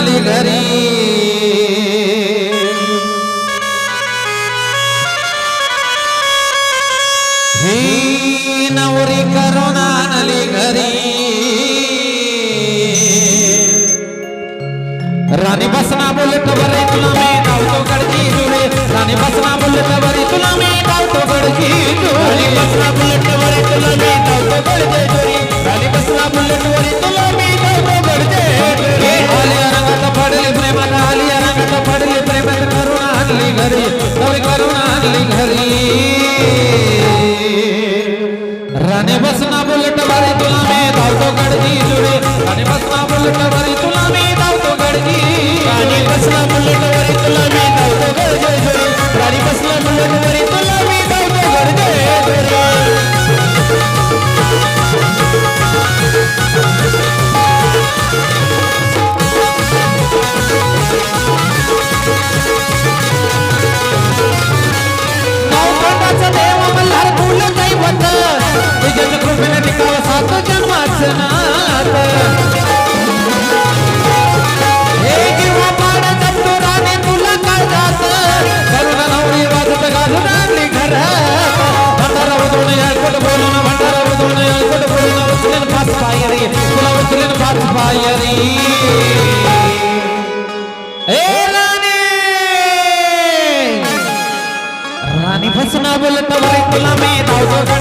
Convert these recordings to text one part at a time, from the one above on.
आणली घरी ही नवरी करून आणली घरी राणी बसना बोलत बरे तुला मी धावतो गडची जुळे राणी बसना बोलत बरे तुला मी धावतो गडची जुळे बसना बोलत बरे तुला मी जुळे राणी बसना बोलत बरे तुला मी आणि बसना बुलट बरे तुला मी धावतो गडगी जुळे आणि बसना बुलट बरे तुला मी धावतो गडगी आणि बसना बुलट बरे तुला मी धावतो गडगे जुळे आणि बसना बुलट बरे तुला मी धावतो गडगे जुळे देव मल्हार कुल दैवत. तुझ्याच कृपेने टिकाव सात जन्माचं नात हे किंवा पाड जपतो राणे तुला काय करुणा नवरी वाजत घालून आणली घरात भंडारा उधळून याळकोट बोलून भंडारा उधळून याळकोट बोलून उचलेन पाच पायरी तुला उचलेन पाच पायरी. ए राणे! राणी फसना बोलत बरी तुला मी धावतो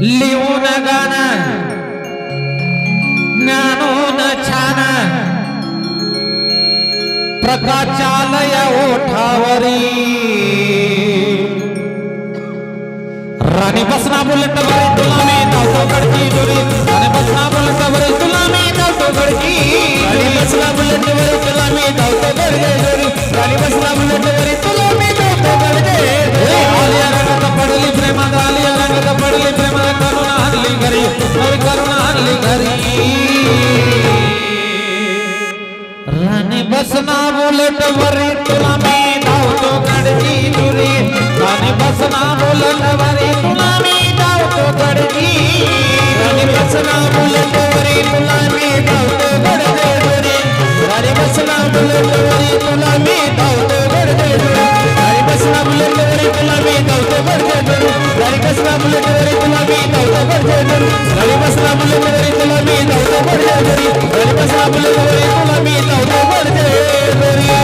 लिहून गाणं. ज्ञानून छान. प्रकाशालय ओठावरी. राणी बसना बुलेट बरे तुला मी धावतो दुरी. बसना बोलत बरी तुला मी धावतो गडची दुरी राणी बसना बोलत बरी तुला मी धावतो गडची राणी बसना बोलत बरी तुला मी धावतो गडचे दुरी राणी बसना बोलत बरी तुला मी धावतो गडचे दुरी राणी बसना बोलत बरी तुला मी धावतो गडचे दुरी राणी बसना बोलत बरी तुला मी धावतो गडचे दुरी राणी बसना बोलत बरी तुला मी धावतो गडचे दुरी राणी बसना बोलत बरी तुला मी धावतो गडचे दुरी